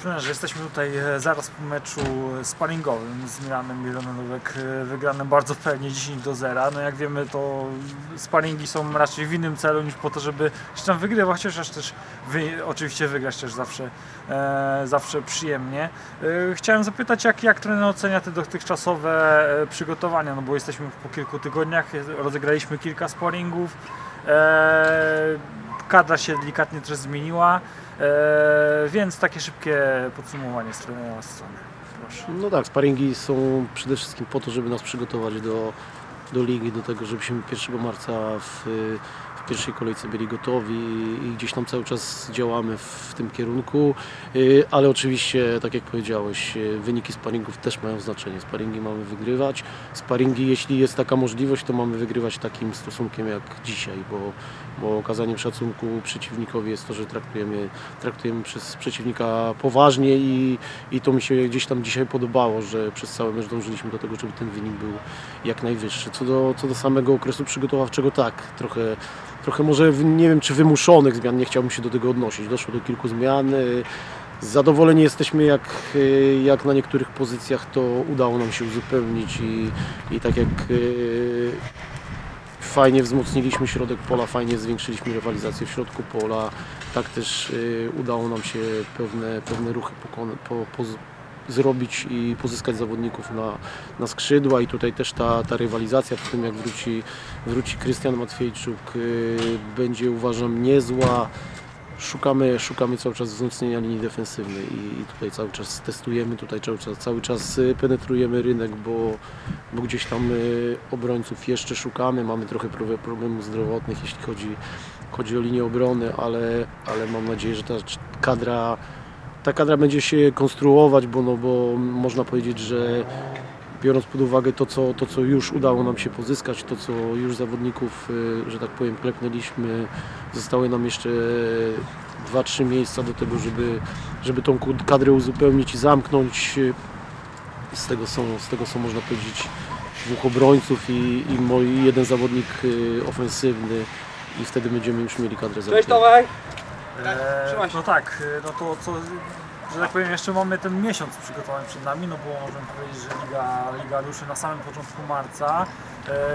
Trenerze, jesteśmy tutaj e, zaraz po meczu sparingowym z Milanem Milanowek, e, wygranym bardzo pewnie 10 do 0. No jak wiemy, to sparingi są raczej w innym celu niż po to, żeby się tam wygrywać, chociaż też wy, oczywiście wygrać też zawsze, e, zawsze przyjemnie. E, chciałem zapytać, jak, jak trener ocenia te dotychczasowe e, przygotowania, no bo jesteśmy po kilku tygodniach, rozegraliśmy kilka sparingów. E, kadra się delikatnie też zmieniła, e, więc takie szybkie podsumowanie z trenera strony. Proszę. No tak, sparingi są przede wszystkim po to, żeby nas przygotować do, do ligi, do tego, żebyśmy 1 marca w, w pierwszej kolejce byli gotowi i gdzieś tam cały czas działamy w tym kierunku, Y, ale oczywiście, tak jak powiedziałeś, y, wyniki sparingów też mają znaczenie. Sparingi mamy wygrywać, sparingi, jeśli jest taka możliwość, to mamy wygrywać takim stosunkiem jak dzisiaj, bo, bo okazaniem szacunku przeciwnikowi jest to, że traktujemy, traktujemy przez przeciwnika poważnie i, i to mi się gdzieś tam dzisiaj podobało, że przez cały mecz dążyliśmy do tego, żeby ten wynik był jak najwyższy. Co do, co do samego okresu przygotowawczego, tak, trochę, trochę może nie wiem czy wymuszonych zmian, nie chciałbym się do tego odnosić. Doszło do kilku zmian. y, Zadowoleni jesteśmy jak, y, jak na niektórych pozycjach to udało nam się uzupełnić i, i tak jak y, fajnie wzmocniliśmy środek pola, fajnie zwiększyliśmy rywalizację w środku pola, tak też udało nam się pewne, pewne ruchy pokona, po, po, zrobić i pozyskać zawodników na, na skrzydła i tutaj też ta, ta rywalizacja po tym jak wróci, wróci Krystian Matwiejczuk y, będzie uważam niezła. Szukamy, szukamy cały czas wzmocnienia linii defensywnej i, i tutaj cały czas testujemy, tutaj cały czas, cały czas y, penetrujemy rynek, bo, bo gdzieś tam y, obrońców jeszcze szukamy, mamy trochę pro- problemów zdrowotnych jeśli chodzi, chodzi o linię obrony, ale, ale mam nadzieję, że ta kadra ta kadra będzie się konstruować, bo, no, bo można powiedzieć, że biorąc pod uwagę to co, to, co już udało nam się pozyskać, to, co już zawodników, y, że tak powiem, klepnęliśmy, zostały nam jeszcze 2-3 miejsca do tego, żeby, żeby tą kadrę uzupełnić i zamknąć. Z tego są, z tego są można powiedzieć, dwóch obrońców i, i moi, jeden zawodnik y, ofensywny i wtedy będziemy już mieli kadrę Cześć zamkniętą. Tomek! E, trzymaj się. no tak, e, no to co, że tak powiem, jeszcze mamy ten miesiąc przygotowań przed nami, no bo możemy powiedzieć, że Liga, Liga ruszy na samym początku marca.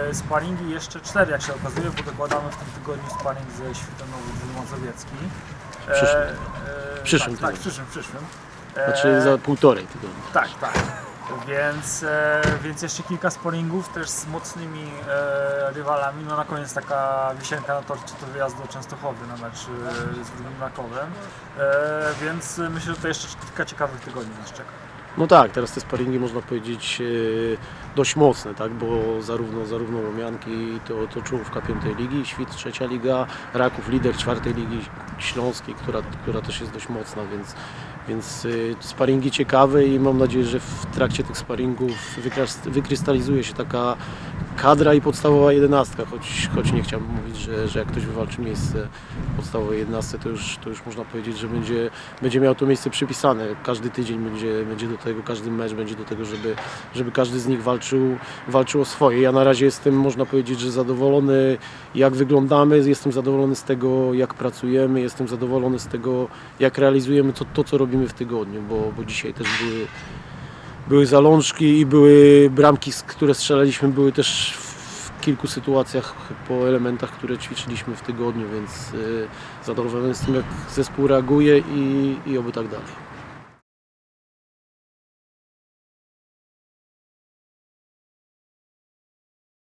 E, sparingi jeszcze cztery, jak się okazuje, bo dokładamy w tym tygodniu sparing ze Świetanowy Mazowiecki. W przyszłym. e, W przyszłym tak, tak, w przyszłym, w przyszłym. E, Znaczy za półtorej tygodnia. Tak, tak. Więc, e, więc jeszcze kilka sparingów też z mocnymi e, rywalami. No na koniec taka wisienka na torcie to wyjazd do Częstochowy na mecz e, z drugim Rakowem. E, więc myślę, że to jeszcze kilka ciekawych tygodni nas czeka. No tak, teraz te sparingi można powiedzieć e, dość mocne, tak, bo zarówno, zarówno Łomianki to, to czołówka piątej ligi, Świt trzecia liga, Raków lider czwartej ligi śląskiej, która, która też jest dość mocna, więc, więc e, sparingi ciekawe i mam nadzieję, że w trakcie tych sparingów wykrystalizuje się taka kadra i podstawowa jedenastka, choć, choć nie chciałbym mówić, że, że jak ktoś wywalczy miejsce w podstawowej jedenastce, to już, to już można powiedzieć, że będzie, będzie miał to miejsce przypisane. Każdy tydzień będzie, będzie do tego, każdy mecz będzie do tego, żeby, żeby każdy z nich walczył, walczył o swoje. Ja na razie jestem, można powiedzieć, że zadowolony jak wyglądamy, jestem zadowolony z tego, jak pracujemy, jestem zadowolony z tego, jak realizujemy to, to co robimy w tygodniu, bo, bo dzisiaj też były były zalążki i były bramki, które strzelaliśmy, były też w kilku sytuacjach po elementach, które ćwiczyliśmy w tygodniu, więc y, zadowolony tym, jak zespół reaguje i, i oby tak dalej.